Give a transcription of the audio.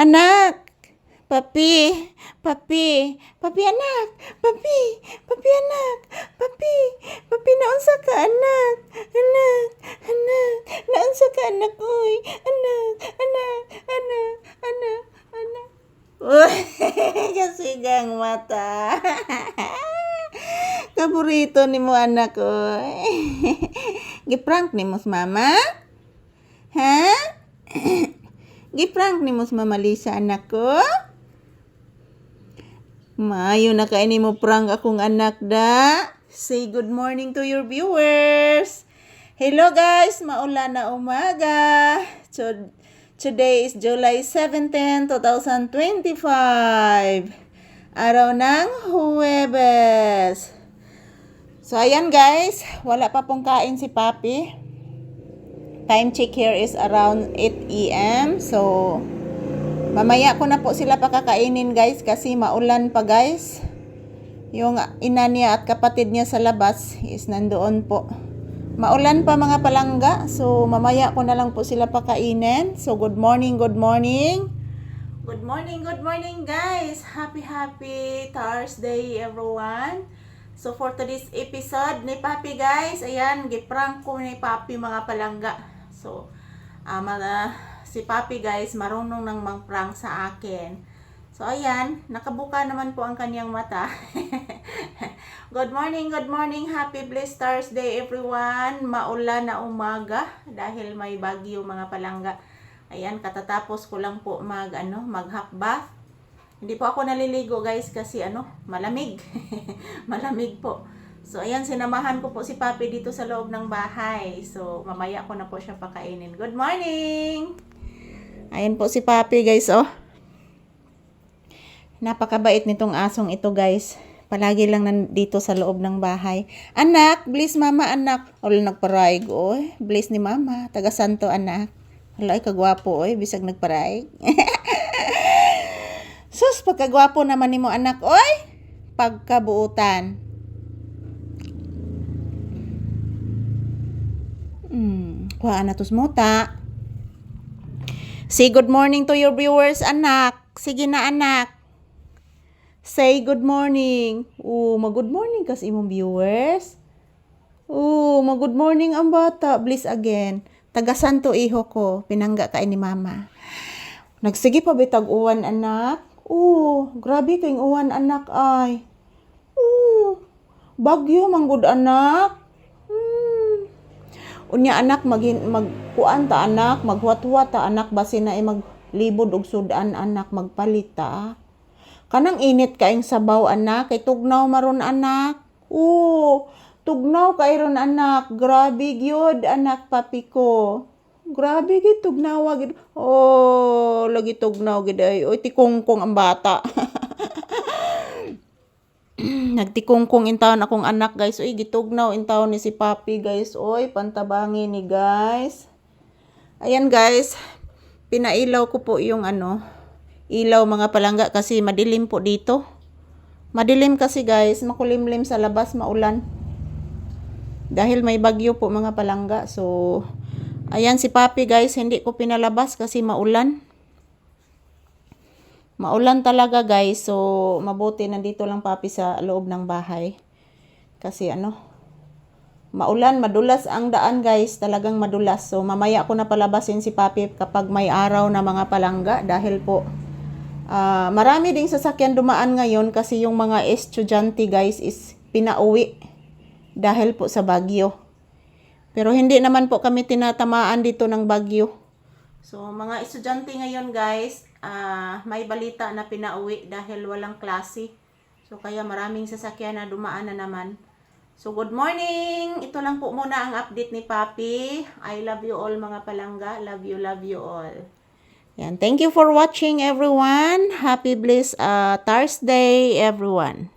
Anak! Papi! Papi! Papi anak! Papi! Papi anak! Papi! Papi naunsa ka anak! Anak! Anak! Naunsa ka anak oy! Anak! Anak! Anak! Anak! Anak! Uy! Kasigang mata! Kaburito ni mo anak oy! Giprank ni mo mama? Giprank ni mo sa mama Lisa anak ko? Maayo na kaini mo prank akong anak da. Say good morning to your viewers. Hello guys, maulan na umaga. So, today is July 17, 2025. Araw ng Huwebes. So ayan guys, wala pa pong kain si Papi. Time check here is around 8 a.m. So, Mamaya ko na po sila pakakainin guys kasi maulan pa guys. Yung ina niya at kapatid niya sa labas is nandoon po. Maulan pa mga palangga. So mamaya ko na lang po sila pakainin. So good morning, good morning. Good morning, good morning guys. Happy happy Thursday everyone. So for today's episode ni Papi guys, ayan, giprank ko ni Papi mga palangga. So, ah, mga- si Papi guys, marunong nang mang-prank sa akin. So ayan, nakabuka naman po ang kanyang mata. good morning, good morning, happy blessed Thursday everyone. Maulan na umaga dahil may bagyo mga palangga. Ayan, katatapos ko lang po mag ano, mag half bath. Hindi po ako naliligo guys kasi ano, malamig. malamig po. So ayan, sinamahan ko po si Papi dito sa loob ng bahay. So mamaya ko na po siya pakainin. Good morning! Ayan po si Papi guys, oh. Napakabait nitong asong ito guys. Palagi lang nandito sa loob ng bahay. Anak, bless mama anak. Wala nagparaig, oy. Bless ni mama. Taga santo anak. Hala, ay kagwapo, oy. Bisag nagparaig. Sus, pagkagwapo naman ni mo anak, oy. Pagkabuutan. Hmm, kuha na tos muta. Say good morning to your viewers, anak. Sige na, anak. Say good morning. Oo, mag-good morning kas imong viewers. Oo, mag-good morning ang bata. Bliss again. Taga Santo Iho ko. Pinangga kay ni mama. Nagsige pa bitag uwan, anak. Oo, grabe kayong uwan, anak ay. Oo, bagyo manggod, anak. Unya anak magin magkuan ta anak, maghuwat-huwat ta anak basin na maglibod og sudan anak magpalit ta. Kanang init kaing sabaw anak, kay tugnaw maron anak. Oo, tugnaw kay ron anak. Grabe gyud anak papi ko. Grabe gid tugnaw gid. Oh, lagi tugnaw gid ay. Oy tikongkong ang bata. Nagtikongkong in taon akong anak guys. Uy, gitugnaw in taon ni si Papi guys. Uy, pantabangi ni guys. Ayan guys. Pinailaw ko po yung ano. Ilaw mga palangga kasi madilim po dito. Madilim kasi guys. Makulimlim sa labas, maulan. Dahil may bagyo po mga palangga. So, ayan si Papi guys. Hindi ko pinalabas kasi maulan. Maulan talaga guys. So, mabuti nandito lang papi sa loob ng bahay. Kasi ano, maulan, madulas ang daan guys. Talagang madulas. So, mamaya ko na palabasin si papi kapag may araw na mga palangga. Dahil po, ah, marami ding sasakyan dumaan ngayon kasi yung mga estudyante guys is pinauwi. Dahil po sa bagyo. Pero hindi naman po kami tinatamaan dito ng bagyo. So, mga estudyante ngayon guys, ah, may balita na pinauwi dahil walang klase. So, kaya maraming sasakyan na dumaan na naman. So, good morning! Ito lang po muna ang update ni Papi. I love you all mga palangga. Love you, love you all. Yan. Thank you for watching everyone. Happy bliss uh, Thursday everyone.